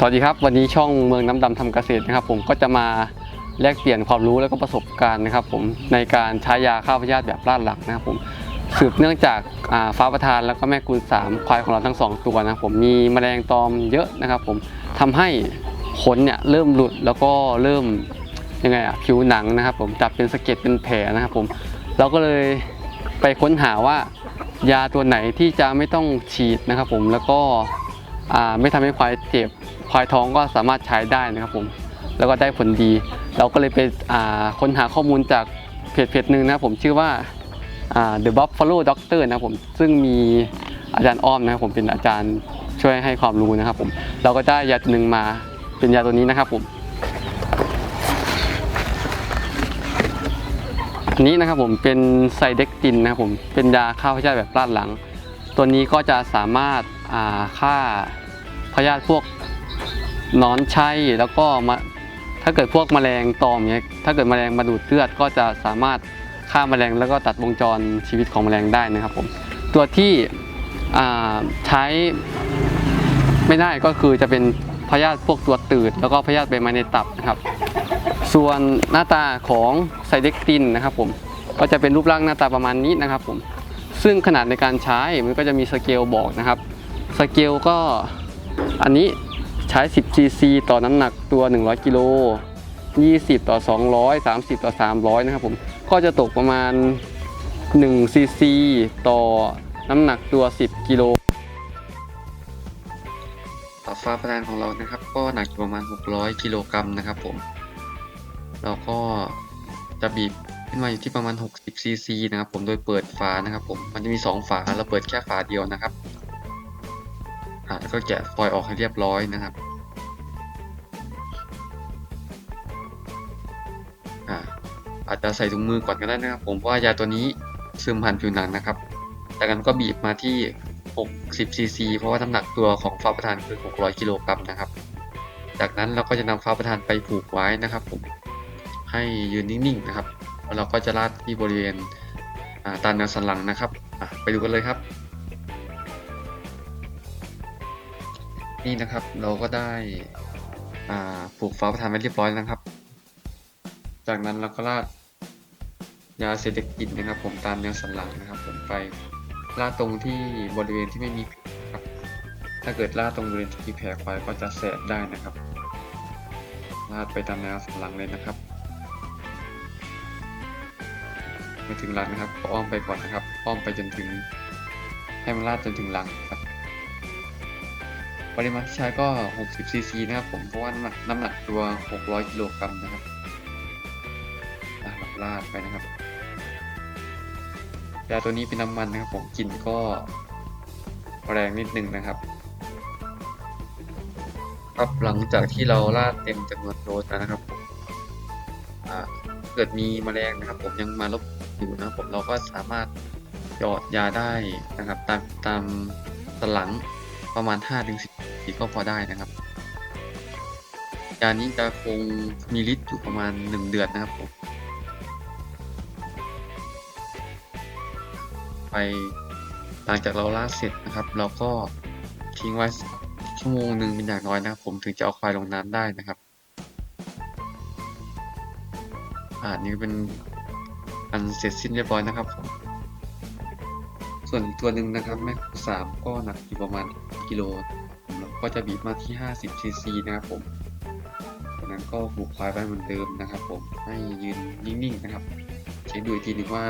สวัสดีครับ วันนี้ช่องเมืองน้ำดำทำเกษตรนะครับ ผมก็จะมาแลกเปลี่ยนความรู้แล้วก็ประสบการณ์นะครับ ผมในการใช้ยาฆ่าพยาธิแบบลาดหลักนะครับผมสืบเนื่องจากาฟ้าประธานแล้วก็แม่กุลสามควายของเราทั้งสองตัวนะผมมีแมลงตอมเยอะนะครับ ผมทำให้ขนเนี่ยเริ่มหลุดแล้วก็เริ่มยังไงอะผิวหนังนะครับ ผมจับเป็นสะเก็ดเป็นแผลนะครับ ผมเราก็เลยไปค้นหาว่ายาตัวไหนที่จะไม่ต้องฉีดนะครับ ผมแล้วก็ ไม่ทำให้ควายเจ็บควายท้องก็สามารถใช้ได้นะครับผมแล้วก็ได้ผลดี เราก็เลยไปค้นหาข้อมูลจากเพจเพจหนึ่งนะครับผมชื่อว่าอ่า The Buffalo Doctor นะครับผมซึ่งมีอาจารย์อ้อมนะครับผมเป็นอาจารย์ช่วยให้ความรู้นะครับผมเราก็ได้ยาตัวหนึ่งมาเป็นยาตัวนี้นะครับผมอันนี้นะครับผมเป็นไซเด็กตินนะครับผมเป็นยาฆ่าพยาธิแบบลาดหลัง ตัวนี้ก็จะสามารถาฆ่าพยาธิพวกนอนชัยแล้วก็มาถ้าเกิดพวกแมลงตอมเนี้ยถ้าเกิดแมลงมาดูดเลือดก็จะสามารถฆ่าแมลงแล้วก็ตัดวงจรชีวิตของแมลงได้นะครับผมตัวที่ใช้ไม่ได้ก็คือจะเป็นพยาธิพวกตัวตืด แล้วก็พยาธิใบไม้ในตับนะครับ ส่วนหน้าตาของไซเด็กตินนะครับผมก็จะเป็นรูปร่างหน้าตาประมาณนี้นะครับผม ซึ่งขนาดในการใช้มันก็จะมีสเกลบอกนะครับสเกลก็อันนี้ใช้ 10 cc ต่อน้ำหนักตัว 100 กิโล 20 ต่อ 200 30 ต่อ 300 นะครับผม ก็จะตกประมาณ 1 cc ต่อน้ำหนักตัว 10 กิโล ต่อฟ้าประธานของเรานะครับ ก็หนักประมาณ 600 กิโลกรัมนะครับผมเราก็จะบีบ ขึ้นมาอยู่ที่ประมาณ 60ซีซีนะครับผมโดยเปิดฝานะครับผมมันจะมี 2 ฝาเราเปิดแค่ฝาเดียวนะครับอ่าแล้วก็แกะฟอยล์ออกให้เรียบร้อยนะครับอ่าอาจจะใส่ถุงมือก่อนก็ได้นะครับ ผมเพราะว่ายาตัวนี้ซึมผ่านผิวหนังนะครับจากนั้นก็บีบมาที่ 60ซีซีเพราะว่าน้ำหนักตัวของฟ้าประธานคือ 600 กิโลกรัมนะครับ จากนั้นเราก็จะนำฟ้าประธานไปผูกไว้นะครับ ผมให้ยืนนิ่งๆนะครับ แล้วเราก็จะลาดที่บริเวณตาแนวสันหลังนะครับไปดูกันเลยครับ นี่นะครับเราก็ได้ผูกฟ้าประธานไว้เรียบร้อยแล้วนะครับ จากนั้นเราก็ลาดยาเซเดกินนะครับ ผมตามแนวสันหลังนะครับ ผมไปลาดตรงที่บริเวณที่ไม่มีครับ ถ้าเกิดลาดตรงบริเวณที่มีแผลไปก็จะแสบได้นะครับ ลาดไปตามแนวสันหลังเลยนะครับ ไปถึงหลังนะครับก็อ้อมไปก่อนนะครับ อ้อมไปจนถึงให้มันลาดจนถึงหลังครับปริมาณที่ใช้ก็ 60 ซีซีนะครับผมเพราะว่าน้ำหนักน้ำหนักตัว 600 กิโลกรัมนะครับอะเราลาดไปนะครับยาตัวนี้เป็นน้ำมันนะครับผมกลิ่นก็แรงนิดนึงนะครับครับหลังจากที่เราลาดเต็มจำนวนโดสแล้วนะครับผมเกิดมีแมลงนะครับ ผมยังมารบ อยู่นะครับผมเราก็สามารถหยอดยาได้นะครับตามตามสลังประมาณ5ถึง10ก็พอได้นะครับยานี้จะคงมีฤทธิ์อยู่ประมาณ 1 เดือนนะครับผมไปหลังจากเราล่าเสร็จนะครับ เราก็ทิ้งไว้ชั่วโมงหนึ่งเป็นอย่างน้อยนะครับผมถึงจะเอาควายลงน้ำได้นะครับ อ่านี่เป็น อันเสร็จสิ้นเรียบร้อยนะครับผมส่วนอีกตัวหนึ่งนะครับแม่คูสามก็หนักอยู่ประมาณกิโลแล้วก็จะบีบมาที่ 50ซีซีนะครับผมจากนั้นก็ผูกควายไว้เหมือนเดิมนะครับ ผมให้ยืนนิ่งๆนะครับ เช็คดูอีกทีหนึงว่า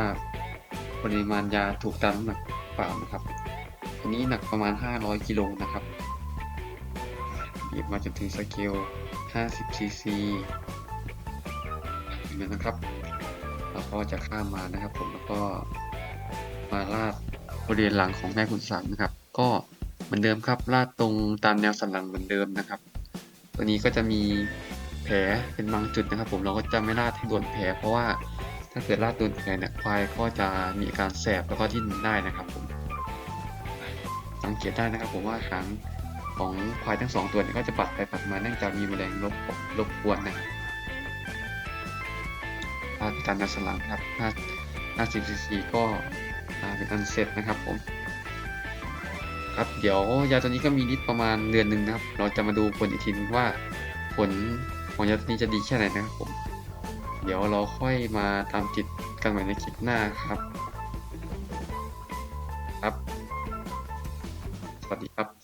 ปริมาณยาถูกตามน้ำหนักเปล่านะครับตัวนี้หนักประมาณ 500กิโลนะครับบีบมาจนถึงสเกล50ซีซีอย่างนั้นนะครับ แล้วก็จะข้ามมานะครับ ผมแล้วก็มาลาดบริเวณหลังของแม่คุณสันนะครับ ก็เหมือนเดิมครับลาดตรงตามแนวสันหลังเหมือนเดิมนะครับ ตัวนี้ก็จะมีแผลเป็นบางจุดนะครับ ผมเราก็จะไม่ลาดให้โดนแผลเพราะว่าถ้าเกิดลาดโดนแผลเนี่ยควายก็จะมีอาการแสบแล้วก็ดิ้นได้นะครับผมสังเกตได้นะครับ ผมว่าหางของควายทั้งสองตัวเนี่ยก็จะปัดไปปัดมาเนื่องจากมีแมลงรบรบกวนนะครับาพตามแนวสนหลังครับ50 50 cc ก็เป็นอันเสร็จนะครับผม ครับเดี๋ยวยาตัวนี้ก็มีฤทธิ์ประมาณเดือนหนึ่งนะครับ เราจะมาดูผลอีกทีนึงว่าผลของยาตัวนี้จะดีแค่ไหนนะครับผม เดี๋ยวเราค่อยมาตามติดกันใหม่ในคลิปหน้าครับ ครับ สวัสดีครับ